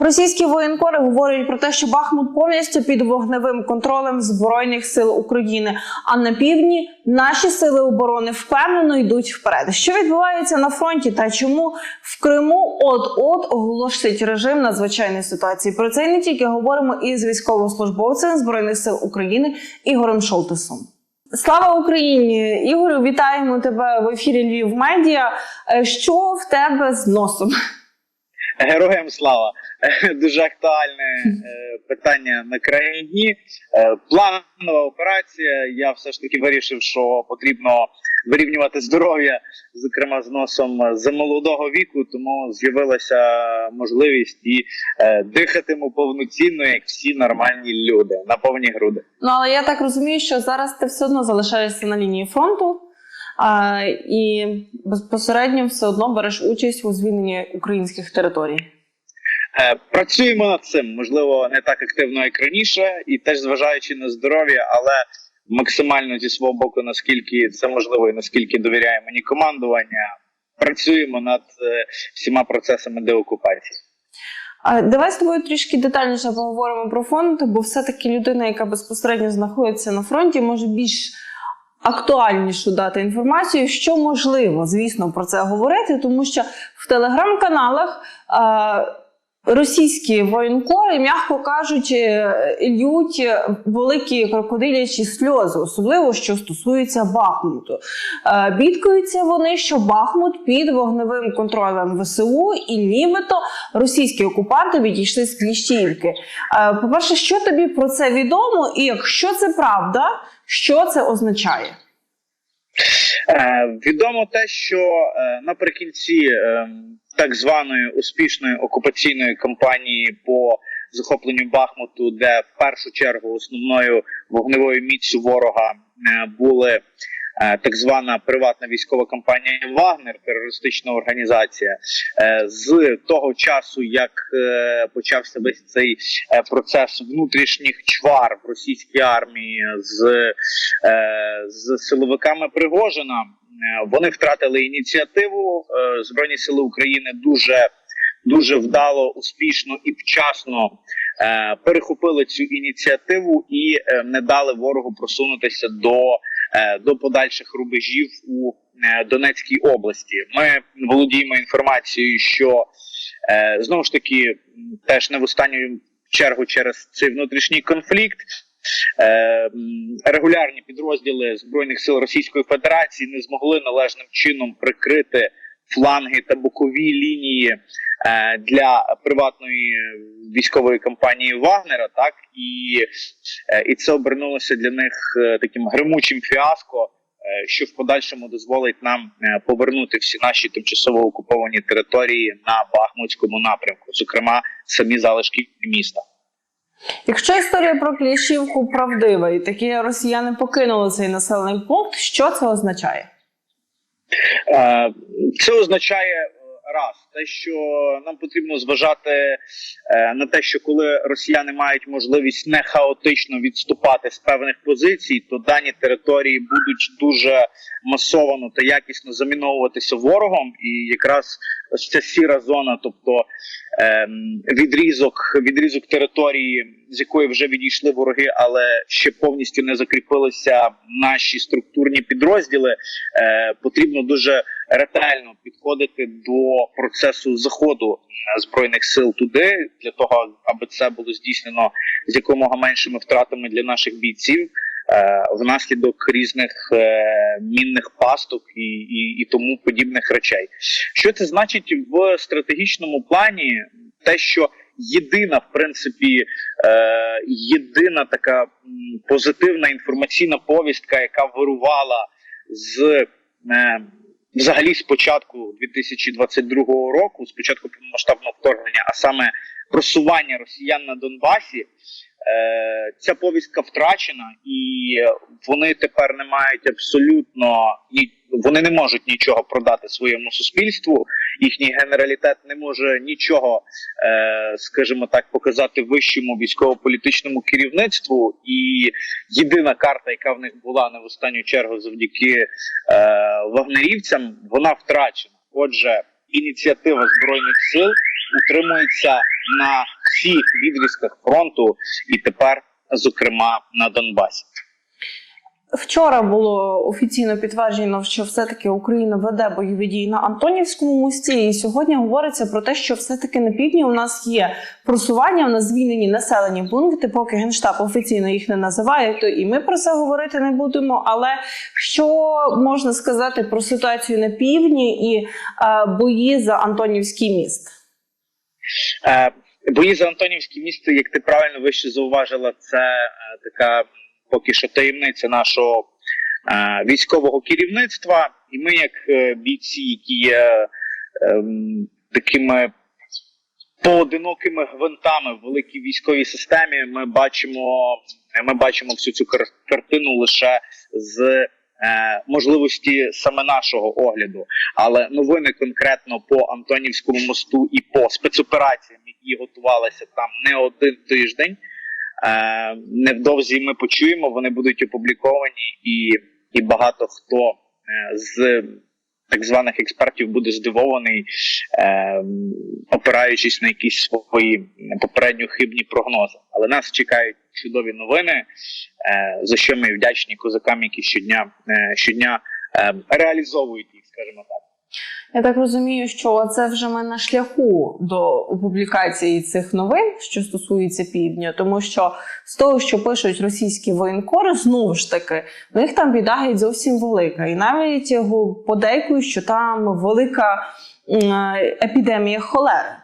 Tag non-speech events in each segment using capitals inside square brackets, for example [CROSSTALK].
Російські воєнкори говорять про те, що Бахмут повністю під вогневим контролем збройних сил України. А на півдні наші сили оборони впевнено йдуть вперед. Що відбувається на фронті та чому в Криму от-от оголосить режим надзвичайної ситуації? Про це не тільки говоримо із військовослужбовцем збройних сил України Ігорем Шолтесом. Слава Україні! Ігорю, вітаємо тебе в ефірі Львів Медіа. Е, Що в тебе з носом? Героям слава [LAUGHS] дуже актуальне е, питання на крайні дні. Е, планова операція. Я все ж таки вирішив, що потрібно вирівнювати здоров'я, зокрема з носом з молодого віку. Тому з'явилася можливість і е, дихатиму повноцінно, як всі нормальні люди на повні груди. Ну але я так розумію, що зараз ти все одно залишаєшся на лінії фронту. А, і безпосередньо все одно береш участь у звільненні українських територій. Е, Працюємо над цим, можливо, не так активно, як раніше, і теж зважаючи на здоров'я, але максимально зі свого боку, наскільки це можливо, і наскільки довіряє мені командування, працюємо над е, всіма процесами деокупації. Давай з тобою трішки детальніше поговоримо про фронт, бо все-таки людина, яка безпосередньо знаходиться на фронті, може більш актуальнішу дати інформацію, що можливо, звісно, про це говорити, тому що в телеграм-каналах. Російські воєнкори, м'яко кажучи, лють великі крокодилячі сльози, особливо що стосується Бахмуту. Е, Бідкаються вони, що Бахмут під вогневим контролем ВСУ, і нібито російські окупанти відійшли з Кліщівки. Е, По-перше, що тобі про це відомо, і якщо це правда, що це означає? Е, відомо те, що е, наприкінці е, так званої успішної окупаційної кампанії по захопленню Бахмуту, де в першу чергу основною вогневою міцю ворога е, були е, так звана приватна військова компанія Вагнер, терористична організація. Е, з того часу, як почався весь цей процес внутрішніх чвар в російській армії з, з силовиками Пригожина, вони втратили ініціативу. Е, Збройні сили України дуже дуже вдало, успішно і вчасно е, перехопили цю ініціативу і е, не дали ворогу просунутися до, е, до подальших рубежів у е, Донецькій області. Ми володіємо інформацією, що е, знову ж таки теж не в останню чергу через цей внутрішній конфлікт. Е, м, регулярні підрозділи збройних сил Російської Федерації не змогли належним чином прикрити фланги та бокові лінії е, для приватної військової компанії Вагнера, так і, е, і це обернулося для них е, таким гримучим фіаско, що в подальшому дозволить нам повернути всі наші тимчасово окуповані території на Бахмутському напрямку, зокрема самі залишки міста. Якщо історія про Кліщівку правдива, і такі росіяни покинули цей населений пункт, що це означає? Це означає те, що нам потрібно зважати е, на те, що коли росіяни мають можливість не хаотично відступати з певних позицій, то дані території будуть дуже масовано та якісно заміновуватися ворогом, і якраз ось ця сіра зона, тобто ем, відрізок, відрізок території, з якої вже відійшли вороги, але ще повністю не закріпилися наші структурні підрозділи, е, потрібно дуже ретельно підходити до процесу заходу е, збройних сил туди, для того, аби це було здійснено з якомога меншими втратами для наших бійців. е, Внаслідок різних е, мінних пасток і, і, і тому подібних речей, що це значить в стратегічному плані, те, що єдина, в принципі, єдина така позитивна інформаційна повістка, яка вирувала з взагалі з початку 2022 року, з початку повномасштабного вторгнення, а саме просування росіян на Донбасі. Е, ця повістка втрачена, і вони тепер не мають абсолютно ні вони не можуть нічого продати своєму суспільству. Їхній генералітет не може нічого, е, скажімо так, показати вищому військово-політичному керівництву. І єдина карта, яка в них була не в останню чергу завдяки е, вагнерівцям, вона втрачена. Отже, ініціатива збройних сил утримується на всіх відрізках фронту, і тепер, зокрема, на Донбасі. Вчора було офіційно підтверджено, що все-таки Україна веде бойові дії на Антонівському мості. І сьогодні говориться про те, що все-таки на півдні у нас є просування, у нас звільнені населені пункти, поки генштаб офіційно їх не називає, то і ми про це говорити не будемо. Але що можна сказати про ситуацію на півдні і е, бої за Антонівський міст? Е, бої за Антонівське місто, як ти правильно вище зауважила, це е, така поки що таємниця нашого е, військового керівництва. І ми, як е, бійці, які є ем, такими поодинокими гвинтами в великій військовій системі, ми бачимо, ми бачимо всю цю кар- картину лише з е, можливості саме нашого огляду. Але новини конкретно по Антонівському мосту і по спецопераціям, які готувалися там не один тиждень. Е, невдовзі ми почуємо, вони будуть опубліковані, і, і багато хто е, з так званих експертів буде здивований, е, опираючись на якісь свої попередньо хибні прогнози. Але нас чекають чудові новини, за що ми вдячні козакам, які щодня, щодня реалізовують їх, скажімо так. Я так розумію, що це вже ми на шляху до публікації цих новин, що стосується півдня, тому що з того, що пишуть російські воєнкори, знову ж таки, в них там біда геть зовсім велика. І навіть його подейкують, що там велика епідемія холери.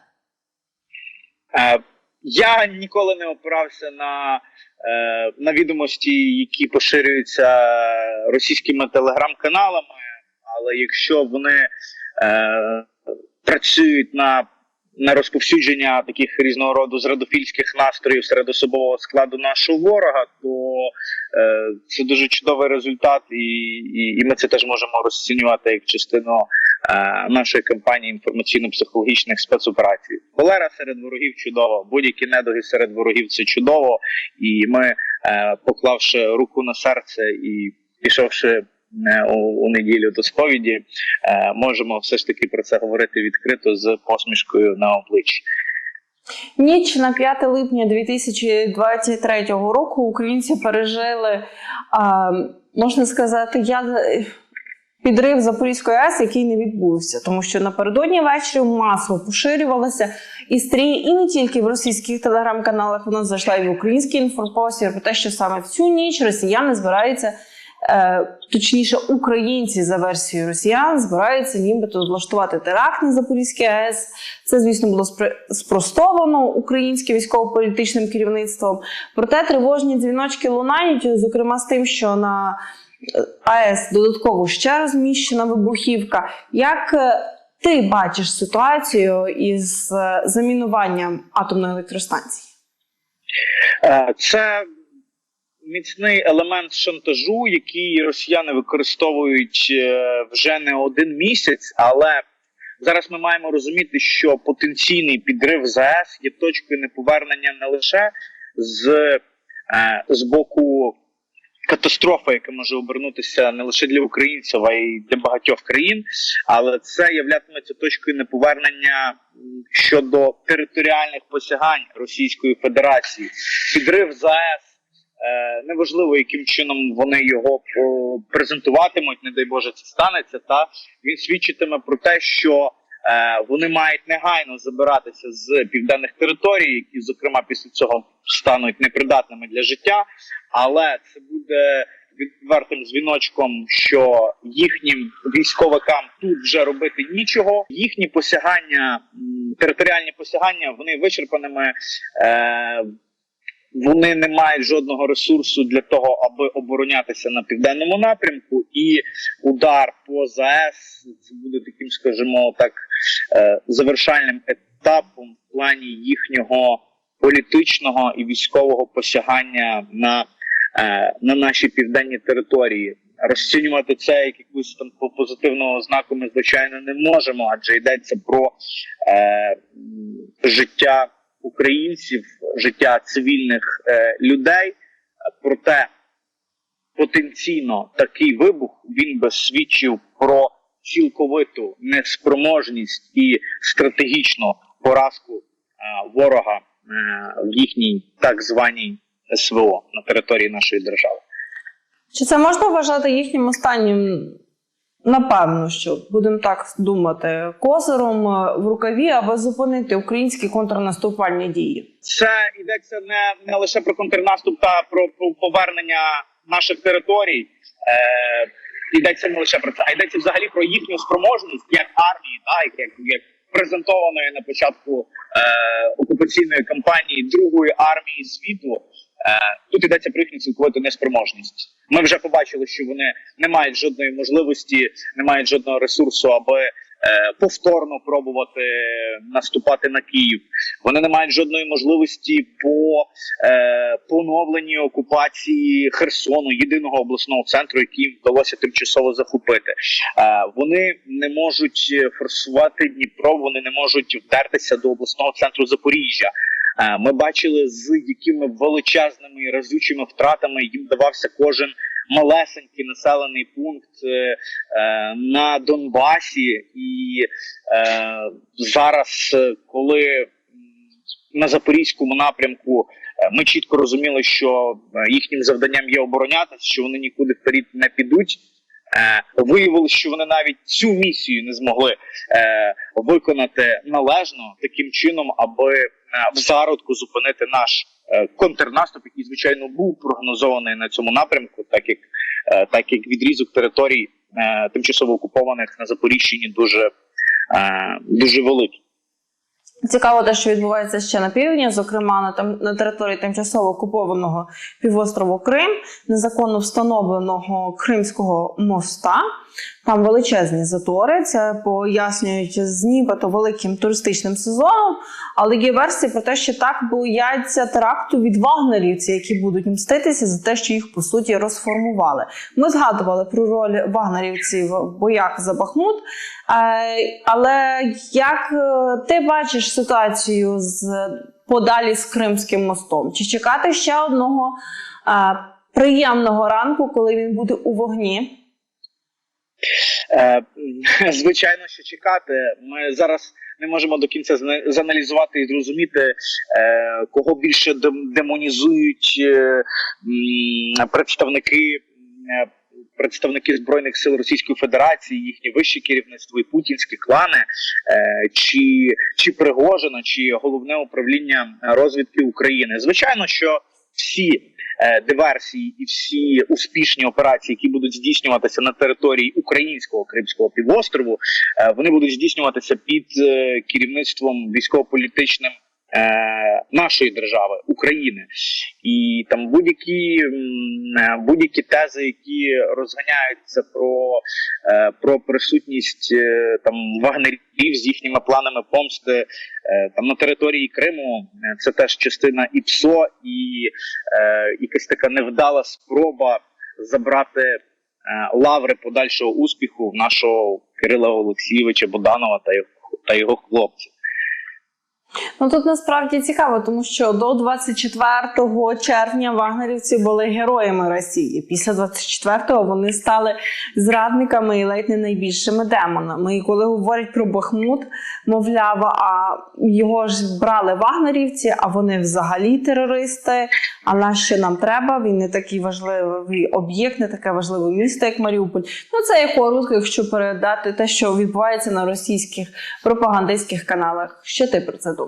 Е, Я ніколи не опирався на, е, на відомості, які поширюються російськими телеграм-каналами, але якщо вони е, працюють на, на розповсюдження таких різного роду зрадофільських настроїв серед особового складу нашого ворога, то е, це дуже чудовий результат, і, і, і ми це теж можемо розцінювати як частину е, нашої кампанії інформаційно-психологічних спецоперацій. Холера серед ворогів чудово, будь-які недуги серед ворогів це чудово. І ми, е, поклавши руку на серце і пішовши у, неділю до сповіді, е, можемо все ж таки про це говорити відкрито з посмішкою на обличчі. Ніч на 5 липня 2023 року українці пережили, можна сказати, я. Підрив Запорізької АЕС, який не відбувся, тому що напередодні ввечері масово поширювалася історія і не тільки в російських телеграм-каналах, вона зайшла і в український інформпростір про те, що саме в цю ніч росіяни збираються, е, точніше, українці за версією росіян збираються нібито влаштувати теракт на Запорізькій АЕС. Це, звісно, було спростовано українським військово-політичним керівництвом. Проте тривожні дзвіночки лунають, зокрема з тим, що на АЕС додатково ще розміщена вибухівка. Як е, ти бачиш ситуацію із е, замінуванням атомної електростанції? Е, Це міцний елемент шантажу, який росіяни використовують е, вже не один місяць, але зараз ми маємо розуміти, що потенційний підрив ЗАЕС є точкою неповернення не лише з, е, з боку катастрофи, яка може обернутися не лише для українців, а й для багатьох країн, але це являтиметься точкою неповернення щодо територіальних посягань Російської Федерації. Підрив ЗАЕС. Е, Неважливо, яким чином вони його презентуватимуть, не дай Боже, це станеться. Та він свідчитиме про те, що е, вони мають негайно забиратися з південних територій, які, зокрема, після цього стануть непридатними для життя. Але це буде відвертим дзвіночком, що їхнім військовикам тут вже робити нічого. Їхні посягання, територіальні посягання, вони вичерпаними. Е, вони не мають жодного ресурсу для того, аби оборонятися на південному напрямку, і удар по ЗАЕС це буде таким, скажімо так, е, завершальним етапом в плані їхнього політичного і військового посягання на, е, на наші південні території. Розцінювати це як якусь там по- позитивного знаку ми звичайно не можемо, адже йдеться про е, життя українців, життя цивільних е, людей. Проте потенційно такий вибух він би свідчив про цілковиту неспроможність і стратегічну поразку е, ворога е, в їхній так званій СВО на території нашої держави. Чи це можна вважати їхнім останнім, напевно, що будемо так думати, козиром е, в рукаві, аби зупинити українські контрнаступальні дії? Це йдеться не, не лише про контрнаступ та про, про повернення наших територій. Е, йдеться не лише про це, а йдеться взагалі про їхню спроможність як армії, так, як, як презентованої на початку е, окупаційної кампанії Другої армії світу. Е, тут йдеться про їхню цілковиту неспроможність. Ми вже побачили, що вони не мають жодної можливості, не мають жодного ресурсу, аби е, повторно пробувати наступати на Київ. Вони не мають жодної можливості по е, поновленій окупації Херсону, єдиного обласного центру, який вдалося тимчасово захопити. Вони не можуть форсувати Дніпро, вони не можуть вдертися до обласного центру Запоріжжя. Ми бачили, з якими величезними і разючими втратами їм давався кожен малесенький населений пункт е, е, на Донбасі, і е, зараз, коли на запорізькому напрямку ми чітко розуміли, що їхнім завданням є оборонятися, що вони нікуди вперед не підуть. Виявилося, що вони навіть цю місію не змогли виконати належно таким чином, аби в зародку зупинити наш е, контрнаступ, який звичайно був прогнозований на цьому напрямку, так як е, так як відрізок територій е, тимчасово окупованих на Запоріжчині дуже, е, дуже великий. Цікаво те, що відбувається ще на півдні, зокрема на там на території тимчасово окупованого півострову Крим, незаконно встановленого Кримського моста. Там величезні затори. Це пояснюють з нібито великим туристичним сезоном. Але є версії про те, що так бояться теракту від вагнерівців, які будуть мститися за те, що їх по суті розформували. Ми згадували про роль вагнерівців в боях за Бахмут. Е, Але як е, ти бачиш ситуацію з подалі з Кримським мостом? Чи чекати ще одного е, приємного ранку, коли він буде у вогні? Е, [LAUGHS] Звичайно, що чекати. Ми зараз не можемо до кінця заналізувати і зрозуміти, е, кого більше демонізують е, представники. Представники збройних сил Російської Федерації, їхнє вище керівництво і путінські клани, чи, чи Пригожина, чи головне управління розвідки України. Звичайно, що всі е, диверсії і всі успішні операції, які будуть здійснюватися на території українського Кримського півострову, е, вони будуть здійснюватися під е, керівництвом військово-політичним. Е, Нашої держави України і там будь-які е, будь-які тези, які розганяються про, е, про присутність там вагнерів з їхніми планами помсти там на території Криму, це теж частина і ПСО, і якась така невдала спроба забрати лаври подальшого успіху нашого Кирила Олексійовича Боданова та його та його хлопців. Ну тут насправді цікаво, тому що до 24 червня вагнерівці були героями Росії. Після 24-го вони стали зрадниками і ледь не найбільшими демонами. І коли говорять про Бахмут, мовляв, а його ж брали вагнерівці, а вони взагалі терористи. А на що нам треба? Він не такий важливий об'єкт, не таке важливе місто, як Маріуполь. Ну це як коротко, якщо передати те, що відбувається на російських пропагандистських каналах. Що ти про це думаєш?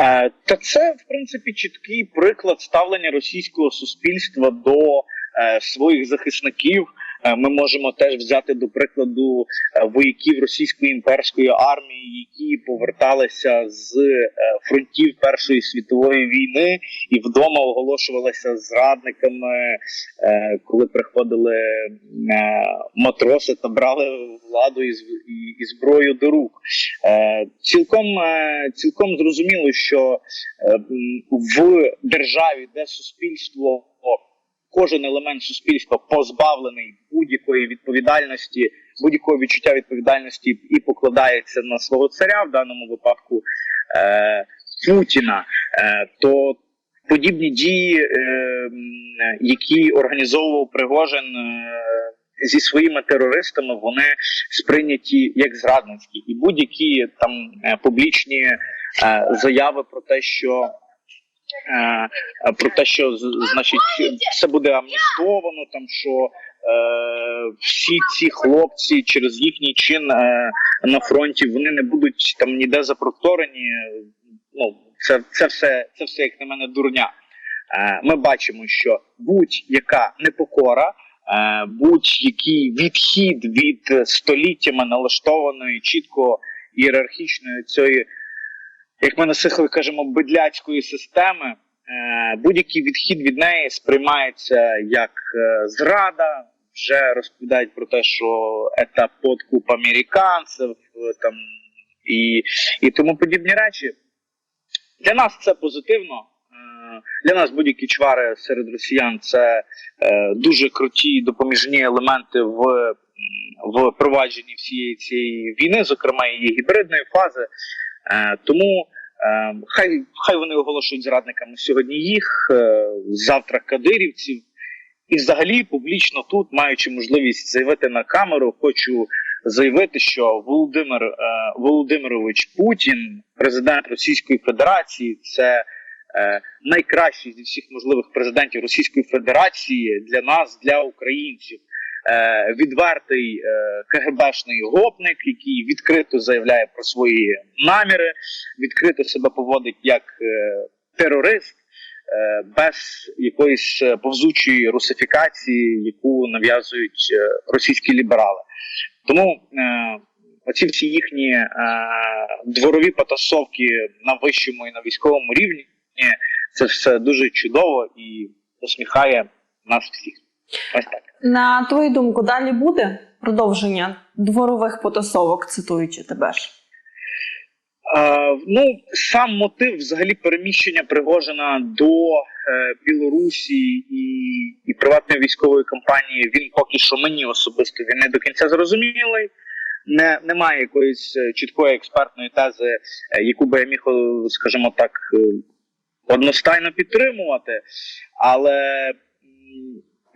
Е, Та це в принципі чіткий приклад ставлення російського суспільства до е, своїх захисників. Е, Ми можемо теж взяти до прикладу е, вояків російської імперської армії, які поверталися з е, фронтів Першої світової війни і вдома оголошувалися зрадниками, коли приходили матроси та брали владу і зброю до рук. Цілком цілком зрозуміло, що в державі, де суспільство, кожен елемент суспільства позбавлений будь-якої відповідальності, будь-якого відчуття відповідальності і покладається на свого царя, в даному випадку е, Путіна, е, то подібні дії, е, які організовував Пригожин, е, зі своїми терористами вони сприйняті як зрадницькі, і будь-які там е, публічні е, заяви про те, що про те, що значить все буде амністовано, там що е, всі ці хлопці через їхній чин е, на фронті вони не будуть там ніде запроторені. Ну це, це все, це все як на мене дурня. Е, Ми бачимо, що будь-яка непокора, будь-який відхід від століттями налаштованої чітко ієрархічної цієї, як ми на сихові кажемо, бедляцької системи, е, будь-який відхід від неї сприймається як е, зрада. Вже розповідають про те, що це подкуп американців е, там і, і тому подібні речі. Для нас це позитивно. Для нас будь-які чвари серед росіян це дуже круті допоміжні елементи в, в провадженні всієї цієї війни, зокрема її гібридної фази. Е, Тому е, хай, хай вони оголошують зрадниками сьогодні їх, е, завтра кадирівців. І взагалі публічно тут, маючи можливість заявити на камеру, хочу заявити, що Володимир Володимирович Путін, президент Російської Федерації, це найкращий зі всіх можливих президентів Російської Федерації для нас, для українців. Е, відвертий е, КГБшний гопник, який відкрито заявляє про свої наміри, відкрито себе поводить як е, терорист. Без якоїсь повзучої русифікації, яку нав'язують російські ліберали. Тому е, оці всі їхні е, дворові потасовки на вищому і на військовому рівні це все дуже чудово і усміхає нас всіх. Ось так. На твою думку, далі буде продовження дворових потасовок, цитуючи тебе ж? Е, ну, сам мотив взагалі переміщення Пригожина до е, Білорусі і, і приватної військової компанії, він поки що мені особисто він не до кінця зрозумілий. Не, немає якоїсь е, чіткої експертної тези, е, яку би я міг, е, скажімо так, одностайно підтримувати. Але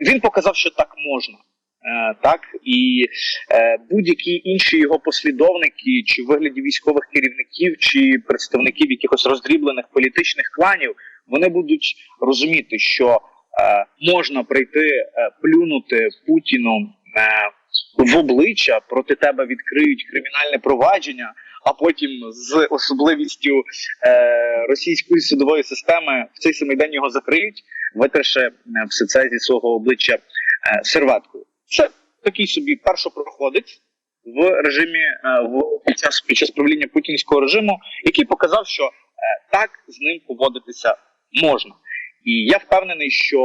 він показав, що так можна. Е, Так і е, будь-які інші його послідовники, чи в вигляді військових керівників, чи представників якихось роздріблених політичних кланів, вони будуть розуміти, що е, можна прийти е, плюнути Путіну е, в обличчя, проти тебе відкриють кримінальне провадження, а потім з особливістю е, російської судової системи в цей самий день його закриють, витерши е, все це зі свого обличчя е, серветкою. Це такий собі першопроходець в режимі е, в під час під час правління путінського режиму, який показав, що е, так з ним поводитися можна. І я впевнений, що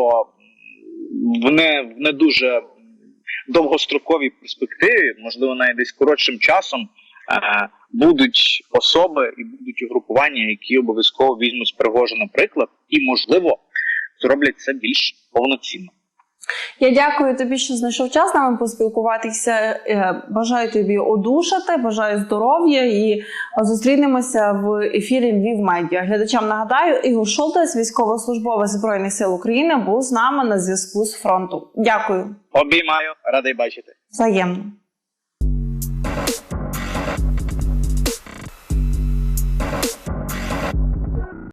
в не, в не дуже довгостроковій перспективі, можливо, навіть десь коротшим часом, будуть особи і будуть угрупування, які обов'язково візьмуть з Пригожина приклад, і можливо зроблять це більш повноцінно. Я дякую тобі, що знайшов час нами поспілкуватися. Е, Бажаю тобі одужати, бажаю здоров'я і е, зустрінемося в ефірі Львів Медіа. Глядачам нагадаю, Ігор Шолтес, військовослужбовець збройних сил України, був з нами на зв'язку з фронту. Дякую, Обіймаю, радий бачити. взаємно.